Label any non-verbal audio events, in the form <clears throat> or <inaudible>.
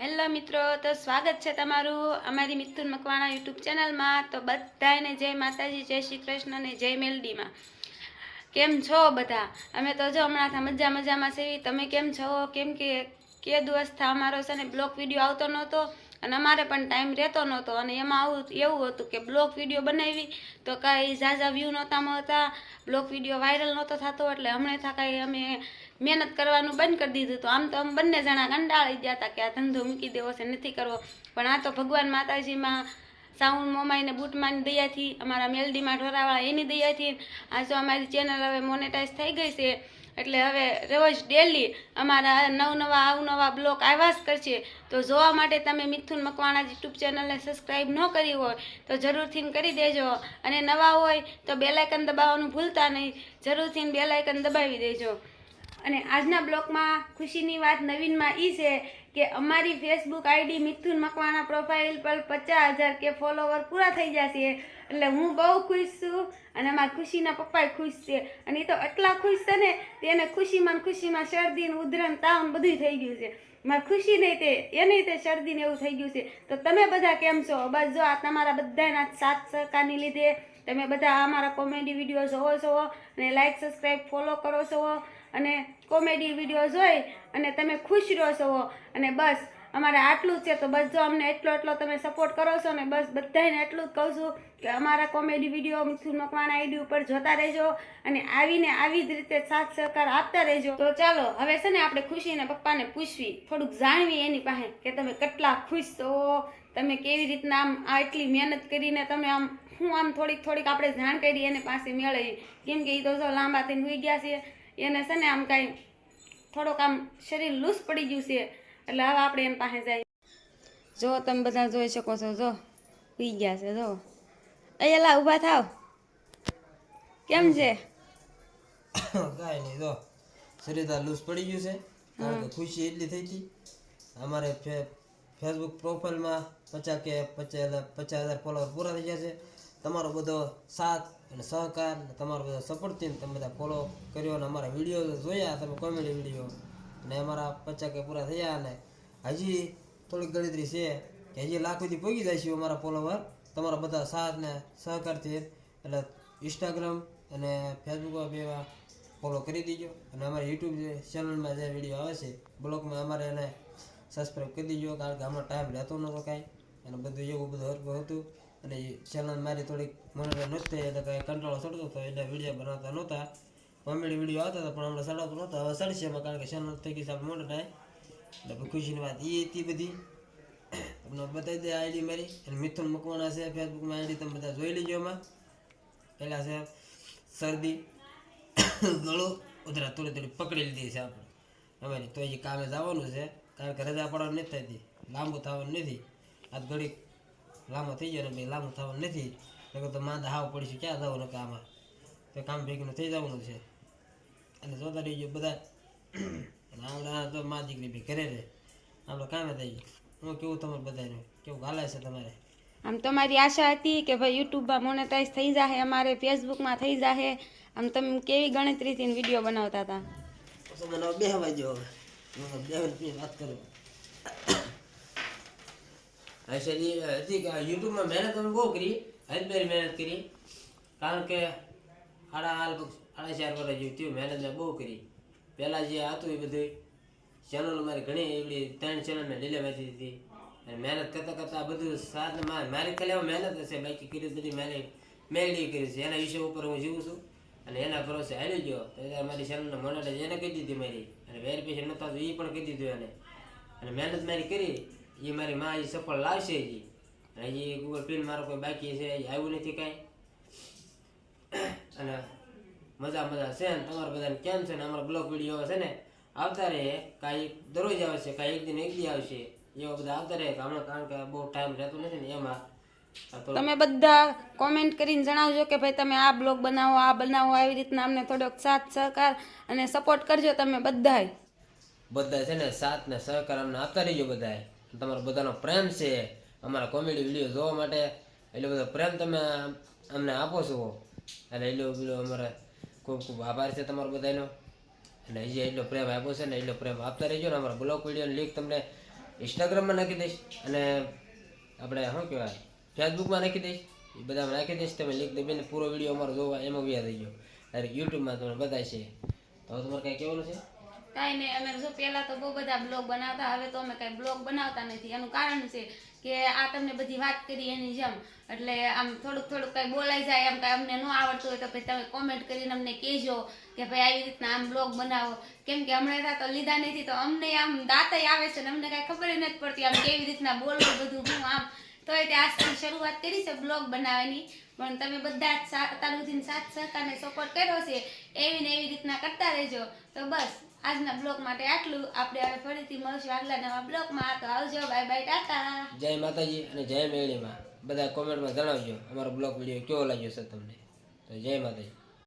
Hello મિત્રો, તો સ્વાગત છે તમારું અમારી મિથુન મકવાણા યુટ્યુબ ચેનલમાં. તો બધાને જય માતાજી, જય શ્રી કૃષ્ણ અને જય મેલડીમાં. કેમ છો બધા? અમે તો જો હમણાં મજા મજામાં છે તમે કેમ છો? કેમ કે કે દિવસથી અમારો છે ને, બ્લોક વીડિયો આવતો નહોતો. અને અમારે પણ ટાઈમ રહેતો નહોતો. અને એમાં આવું એવું હતું કે બ્લોક વીડિયો બનાવી, તો કાંઈ ઝાઝા વ્યૂ નહોતા મળતા. બ્લોક વીડિયો વાયરલ નહોતો થતો, એટલે હમણાં કાંઈ અમે મહેનત કરવાનું બંધ કરી દીધું તો આમ તો અમે બંને જણા કંટાળી ગયા હતા કે આ ધંધો મૂકી દેવો છે, નથી કરવો. પણ આ તો ભગવાન માતાજીમાં સાઉન્ડ મોમાઈને બૂટમાંની દયાથી, અમારા મેલડીમાં ઢોરાવાળા એની દયાથી. આ જો અમારી ચેનલ હવે મોનેટાઈઝ થઈ ગઈ છે એટલે હવે રોજ ડેલી અમારા નવ નવા અવનવા બ્લોક આવ્યા જ કરશે. તો જોવા માટે તમે મિથુન મકવાણા યુટ્યુબ ચેનલને સબસ્ક્રાઈબ ન કરી હોય, તો જરૂરથી કરી દેજો. અને નવા હોય, તો બેલાઇકન દબાવવાનું ભૂલતા નહીં. જરૂરથી બેલાઇકન દબાવી દેજો. અને આજના બ્લોગમાં ખુશીની વાત નવીનમાં એ છે કે અમારી Facebook ID Mithun Makwana profile પર પચાસ હજાર કે ફોલોવર પૂરા થઈ જશે. એટલે હું બહુ ખુશ છું અને મારા ખુશીના પપ્પાએ ખુશ છે. અને એ તો એટલા ખુશ છે ને તેને ખુશીમાં ખુશીમાં શરદી ઉધરણ તાવ બધું થઈ ગયું છે. મારે ખુશી નહીં તે, એને તે શરદી ને એવું થઈ ગયું છે. તો તમે બધા કેમ છો? બસ જો આ તમારા બધાના સાથ સહકારની લીધે તમે બધા અમારા કોમેડી વીડિયો જોવો છો અને લાઈક સબસ્ક્રાઈબ ફોલો કરો છો. અને કોમેડી વીડિયો જોઈ અને તમે ખુશ રહો છો. અને બસ અમારે આટલું જ છે, તો બસ જો અમને એટલો એટલો તમે સપોર્ટ કરો છો ને બસ બધાને એટલું જ કહું છું કે અમારા comedy video Mithun Makwana ID ઉપર જોતા રહેજો અને આવીને આવી જ રીતે સાથ સહકાર આપતા રહેજો. તો ચાલો, હવે છે ને આપણે ખુશીને પપ્પાને પૂછવી, થોડુંક જાણવી એની પાસે કે તમે કેટલા ખુશ છો, તમે કેવી રીતના આમ આ એટલી મહેનત કરીને તમે આમ હું આમ થોડીક થોડીક આપણે જાણ કરી એને પાસે મેળવી. કેમ કે એ તો જો લાંબા થઈને ગયા છે, એને છે ને આમ કાંઈ થોડોક આમ શરીર લૂસ પડી ગયું છે. એટલે હવે આપણે એમ પાસે જાય જો તમે બધા જોઈ શકો છો જો પી ગયા છે જો. અહીંયા ઊભા થાવ. કેમ છે? કાંઈ નહીં જો. શરીર આ લૂઝ પડી ગયું છે. કારણ કે ખુશી એટલી થઈ હતી અમારે ફેસબુક પ્રોફાઇલમાં પચાસ કે પચાસ પચાસ હજાર ફોલોવર પૂરા થઈ ગયા છે. તમારો બધો સાથ અને સહકાર તમારો બધો સપોર્ટથી તમે બધા ફોલો કર્યો અને અમારા વીડિયો જોયા તમે કોમેડી વીડિયો અને અમારા પચાસ કે પૂરા થયા અને હજી થોડીક ગણતરી છે કે હજી લાખ સુધી પહોંચી જાય છે અમારા ફોલોવર તમારા બધા સાથ ને સહકારથી એટલે ઇન્સ્ટાગ્રામ અને ફેસબુકમાં બે ફોલો કરી દીજો. અને અમારી યુટ્યુબ ચેનલમાં જે વીડિયો આવે છે, બ્લોગમાં અમારે એને સબસ્ક્રાઈબ કરી દીજો, કારણ કે હમણાં ટાઈમ રહેતો નહોતો કાંઈ. અને બધું એવું બધું હરકું હતું. અને ચેનલ મારી થોડીક મને નહોતી એટલે કાંઈ કંટાળો ચડતો હતો, એટલે વીડિયો બનાવતા નહોતા. કોમેડી વીડિયો આવતા હતા, પણ હમણાં ચડાવતો નહોતો. હવે સડશે એમાં, કારણ કે ચેનલ થઈ ગઈ છે આપણે થાય એટલે ખુશીની વાત એ હતી બધી. તમને બતાવી દે આઈડી મારી. અને મિથુન મકવાણા છે ફેસબુકમાં આઈડી, તમે બધા જોઈ લેજો એમાં. પહેલાં છે શરદી, ગળું ઉધરા થોડી થોડી પકડી લીધી છે આપણે. અમારી તો એ કામે જવાનું છે, કારણ કે રજા પડવાની નથી થતી. લાંબુ થવાનું નથી. આ ઘડીક લાંબો થઈ ગયો ને લાંબુ થવાનું નથી. તો માંદા હાવ પડીશું ક્યાં જવાનું કામ તો કામ ભેગીનું થઈ જવાનું છે. અને જોતા રહીજો બધા <clears throat> અને આવડા તો મા દીકરી બી ઘરે રહે. આપણે કામે થઈ ગયું. હું કેવું તમારે બધાને? કેવું હાલે છે તમારે? આમ તમારી આશા હતી કે ભાઈ યુટ્યુબમાં મોનેટાઈઝ થઈ જાહે અમારે ફેસબુકમાં થઈ જાહે. આમ તમે કેવી ગણતરીથી વીડિયો બનાવતા હતા? પછી મને બે વાગ્યો હવે. બે વાગ્યાની વાત કરું. હર્ષદી હતી કે યુટ્યુબમાં મહેનત અમે બહુ કરી હજબેરી મહેનત કરી. કારણ કે સાડા હાલ સાડા ચાર વર્ષ જેવું થયું. મહેનત મેં બહુ કરી. પહેલાં જે હતું એ બધું ચેનલ મારી ઘણી એવડી ત્રણ ચેનલ મેં ડીલે વાંચી હતી. અને મહેનત કરતાં કરતાં બધું સાથ મારી ખાલી મહેનત હશે. બાકી કરી બધી મેં મેળવી કરી છે. એના વિષય ઉપર હું જીવું છું. અને એના ભરોસે હાલી ગયો. ત્યારે મારી ચેનલને મોનેટાઈઝ એને કહી દીધી મારી. અને વેરિફિકેશન નહોતા એ પણ કહી દીધું એને. અને મહેનત મારી કરી. એ મારી માં એ સફળ લાવશે હજી. હજી ગૂગલ પિન મારો કોઈ બાકી છે, હજી આવ્યું નથી કાંઈ. અને મજા મજા છે ને તમારા બધાને કેમ છે ને અમારા બ્લોગ વીડિયો છે ને આવતા રહે. કાંઈ દરરોજ આવશે કાંઈ એક દિન એક દી આવશે એવા બધા આવતા રહે હમણાં કારણ કે બહુ ટાઈમ રહેતો નથી ને એમાં. તમે બધા કોમેન્ટ કરીને જણાવજો કે ભાઈ તમે આ બ્લોગ બનાવો આ બનાવો આવી રીતના અમને થોડોક સાથ સહકાર અને સપોર્ટ કરજો તમે બધાય. બધા છે ને સાથ ને સહકાર અમને આપતા રહીજો બધાએ તમારો બધાનો પ્રેમ છે અમારા કોમેડી વીડિયો જોવા માટે. એટલો બધો પ્રેમ તમે અમને આપો છો. અને એટલો બધો અમારે ખૂબ ખૂબ આભાર છે તમારો બધાનો. અને હજી એટલો પ્રેમ આપ્યો છે ને એટલો પ્રેમ આપતા રહેજો ને અમારા બ્લોગ વીડિયો લિંક તમને ઇન્સ્ટાગ્રામમાં નાખી દઈશ. અને આપણે શું કહેવાય ફેસબુકમાં નાખી દઈશ. એ બધામાં નાખી દઈશ. તમે લિંક દબીને પૂરો વીડિયો અમારો જોવા એમાં વ્યા થઈ ગયો. અરે યુટ્યુબમાં તમને બતાય છે. તો તમારે કાંઈ કહેવાનું છે? કાંઈ નહીં, અમે જો પહેલાં તો બહુ બધા બ્લોગ બનાવતા, હવે તો અમે કાંઈ બ્લોગ બનાવતા નથી. એનું કારણ છે કે આ તમને બધી વાત કરી એની જેમ. એટલે આમ થોડુંક થોડુંક કંઈ બોલાઈ જાય, એમ કાંઈ અમને ન આવડતું હોય તો પછી તમે કોમેન્ટ કરીને અમને કહેજો કે ભાઈ આવી રીતના આમ બ્લોગ બનાવો. કેમ કે હમણાં તો લીધા નથી, તો અમને આમ દાંતય આવે છે ને અમને કાંઈ ખબર નથી પડતી આમ કેવી રીતના બોલવું બધું, હું આમ. તે આજથી શરૂઆત કરી છે બ્લોગ બનાવવાની. પણ તમે બધા જ અત્યાર સુધીનો સાથ સહકારને સપોર્ટ કર્યો છે, એવી ને એવી રીતના કરતા રહેજો. તો બસ. આજના બ્લોગ માટે આટલું. આપણે હવે ફરીથી મળશું આગલા નવા બ્લોગમાં. તો આવજો. Bye bye, tata. જય માતાજી અને જય મેળીમાં. બધા કોમેન્ટમાં જણાવજો, અમારો બ્લોગ વીડિયો કેવો લાગ્યો છે તમને? તો જય માતાજી.